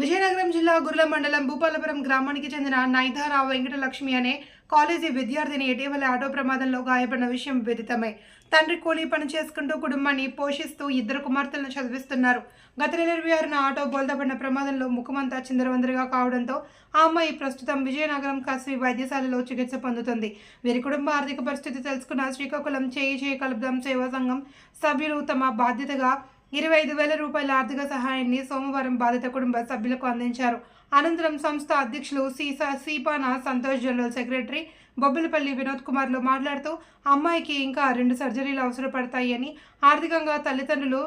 విజయనగరం జిల్లా గుర్ల మండలం భూపాలపురం గ్రామానికి చెందిన నైధారావు వెంకటలక్ష్మి అనే కాలేజీ విద్యార్థిని ఇటీవల ఆటో ప్రమాదంలో గాయపడిన విషయం విదితమే. తండ్రి కూలీ పని చేసుకుంటూ కుటుంబాన్ని పోషిస్తూ ఇద్దరు కుమార్తెలను చదివిస్తున్నారు. గత నెల ఇరవై ఆరున ఆటో బోల్తాపడిన ప్రమాదంలో ముఖమంతా చిందరవందరగా కావడంతో ఆ అమ్మాయి ప్రస్తుతం విజయనగరం కస్వి వైద్యశాలలో చికిత్స పొందుతుంది. వీరి కుటుంబ ఆర్థిక పరిస్థితి తెలుసుకున్న శ్రీకాకుళం చేయి చేయి కలుపుదాం సేవా సంఘం సభ్యులు తమ బాధ్యతగా ఇరవై ఐదు వేల రూపాయల ఆర్థిక సహాయాన్ని సోమవారం బాధిత కుటుంబ సభ్యులకు అందించారు. అనంతరం సంస్థ అధ్యక్షులు సీసా సీపాన సంతోష్ జనరల్ సెక్రటరీ బొబ్బిలపల్లి వినోద్ కుమార్లు మాట్లాడుతూ అమ్మాయికి ఇంకా రెండు సర్జరీలు అవసరపడతాయని ఆర్థికంగా తల్లిదండ్రులు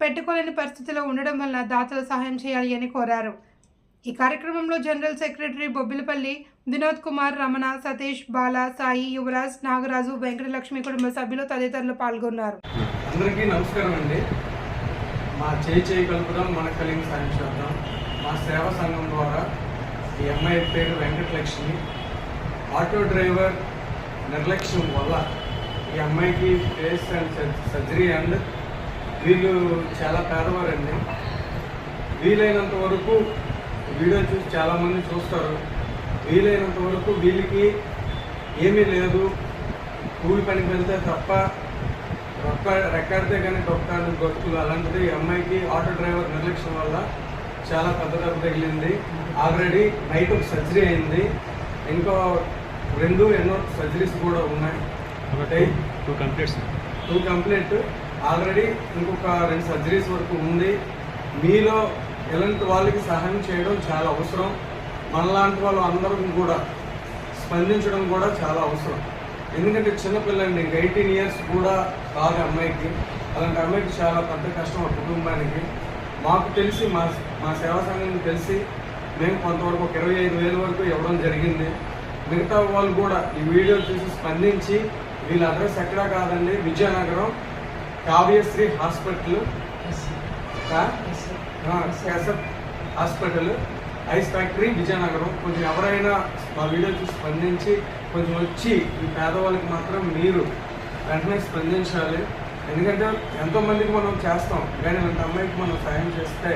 పెట్టుకోలేని పరిస్థితిలో ఉండడం వల్ల దాతలు సహాయం చేయాలి అని కోరారు. ఈ కార్యక్రమంలో జనరల్ సెక్రటరీ బొబ్బిలపల్లి వినోద్ కుమార్ రమణ సతీష్ బాలా సాయి యువరాజ్ నాగరాజు వెంకటలక్ష్మి కుటుంబ సభ్యులు తదితరులు పాల్గొన్నారు. అందరికీ నమస్కారం అండి. మా చేయి చేయి కలుపుదాం మన కలిగి సాయం చేద్దాం. మా సేవా సంఘం ద్వారా ఈ అమ్మాయి పేరు వెంకటలక్ష్మి. ఆటో డ్రైవర్ నిర్లక్ష్యం వల్ల ఈ అమ్మాయికి ఫేస్ అండ్ సర్జరీ అండ్ వీళ్ళు చాలా పేదవారండి. వీలైనంత వరకు వీడియో చూసి చాలామంది చూస్తారు. వీలైనంత వరకు వీళ్ళకి ఏమీ లేదు. కూలి పనికి వెళ్తే తప్ప రెక్కాడితే కానీ డొక్కాడు గొట్టులు అలాంటిది అమ్మాయికి ఆటో డ్రైవర్ నిర్లక్ష్యం వల్ల చాలా పెద్ద దెబ్బ తగిలింది. ఆల్రెడీ నైట్ ఒక సర్జరీ అయింది. ఇంకో రెండు ఎన్నో సర్జరీస్ కూడా ఉన్నాయి. ఒకటి two completes two complete already ఇంకొక రెండు సర్జరీస్ వరకు ఉంది. మీలో ఇలాంటి వాళ్ళకి సహాయం చేయడం చాలా అవసరం. మనలాంటి వాళ్ళు అందరం కూడా స్పందించడం కూడా చాలా అవసరం. ఎందుకంటే చిన్నపిల్లండి ఇంక ఎయిటీన్ ఇయర్స్ కూడా కాదు అమ్మాయికి. అలాంటి అమ్మాయికి చాలా పెద్ద కష్టం ఆ కుటుంబానికి. మాకు తెలిసి మా మా సేవా సంఘం తెలిసి మేము కొంతవరకు ఒక ఇరవై ఐదు వేల వరకు ఇవ్వడం జరిగింది. మిగతా వాళ్ళు కూడా ఈ వీడియో చూసి స్పందించి వీళ్ళ అడ్రస్ ఎక్కడా కాదండి Vizianagaram Kavyasri hospital. Hospital. Ice factory Vizianagaram. కొంచెం ఎవరైనా మా వీడియో చూసి స్పందించి కొంచెం వచ్చి ఈ పేదవాళ్ళకి మాత్రం మీరు వెంటనే స్పందించాలి. ఎందుకంటే ఎంతోమందికి మనం చేస్తాం. కానీ ఇంత అమ్మాయికి మనం సాయం చేస్తే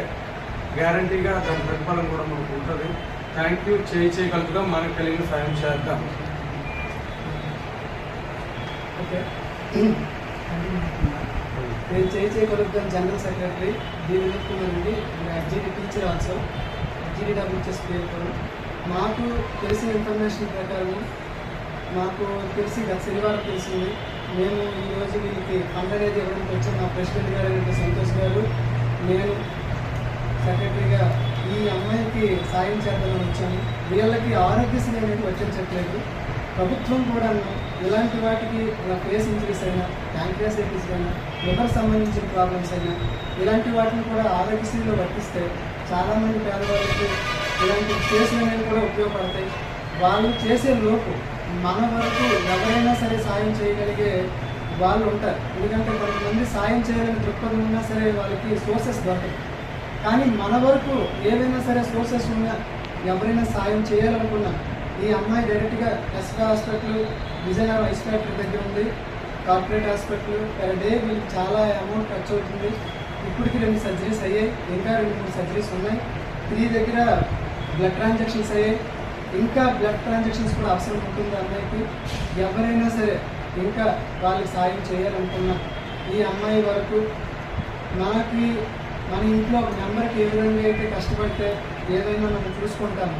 గ్యారంటీగా దాని ప్రతిఫలం కూడా మనకు ఉంటుంది. థ్యాంక్ యూ చేయి చేయగలుగుతాం మనకు కలిగిన సాయం చేద్దాం. ఓకే. నేను చేయి చేయగలుగుతాను జనరల్ సెక్రటరీ. దీని వినోద్ టీచర్ ఆల్సో ఎగ్జిటి డబ్ల్యూహెచ్ఎస్ పేరు మాకు తెలిసిన ఇన్ఫర్మేషన్ ప్రకారం మాకు తెలిసి గత శనివారం తెలిసింది. మేము ఈరోజు వీళ్ళకి ఫండ్ అనేది ఇవ్వడానికి వచ్చాం మా ప్రెసిడెంట్ గారు అంటే సంతోష్ గారు నేను సెక్రటరీగా ఈ అమ్మాయికి సాయం చేద్దామని వచ్చాను వీళ్ళకి ఆరోగ్యశ్రీ అనేది వర్తించట్లేదు ప్రభుత్వం కూడా ఇలాంటి వాటికి నా ఫేస్ ఇంజరీస్ అయినా ప్యాంక్రియాసైటిస్ అయినా లివర్ సంబంధించిన ప్రాబ్లమ్స్ అయినా ఇలాంటి వాటిని కూడా ఆరోగ్యశ్రీలో వర్తిస్తే చాలామంది పేదవాళ్ళకి ఇలాంటి కేసులు అనేవి కూడా ఉపయోగపడతాయి. వాళ్ళు చేసే లోపు మన వరకు ఎవరైనా సరే సాయం చేయగలిగే వాళ్ళు ఉంటారు. ఎందుకంటే కొంతమంది సాయం చేయాలని దృక్పథం ఉన్నా సరే వాళ్ళకి సోర్సెస్ దొరకదు కానీ మన వరకు ఏదైనా సరే సోర్సెస్ ఉన్నా ఎవరైనా సాయం చేయాలనుకున్నా ఈ అమ్మాయి డైరెక్ట్గా ఎస్కా హాస్పిటల్ విజయనగరం ఐస్ ఫ్యాక్టరీ దగ్గర ఉంది. కార్పొరేట్ హాస్పిటల్ పర్ డే వీళ్ళకి చాలా అమౌంట్ ఖర్చు అవుతుంది ఇప్పటికి రెండు సర్జరీస్ అయ్యాయి. ఇంకా రెండు మూడు సర్జరీస్ ఉన్నాయి. త్రీ దగ్గర బ్లడ్ ట్రాన్సాక్షన్స్ అయ్యాయి. ఇంకా బ్లడ్ ట్రాన్సాక్షన్స్ కూడా అవసరం ఉంటుంది అమ్మాయికి. ఎవరైనా సరే ఇంకా వాళ్ళకి సాయం చేయాలనుకున్న ఈ అమ్మాయి వరకు మనకి మన ఇంట్లో మెంబర్కి ఏ విధంగా అయితే కష్టపడితే ఏదైనా మనం చూసుకుంటాము.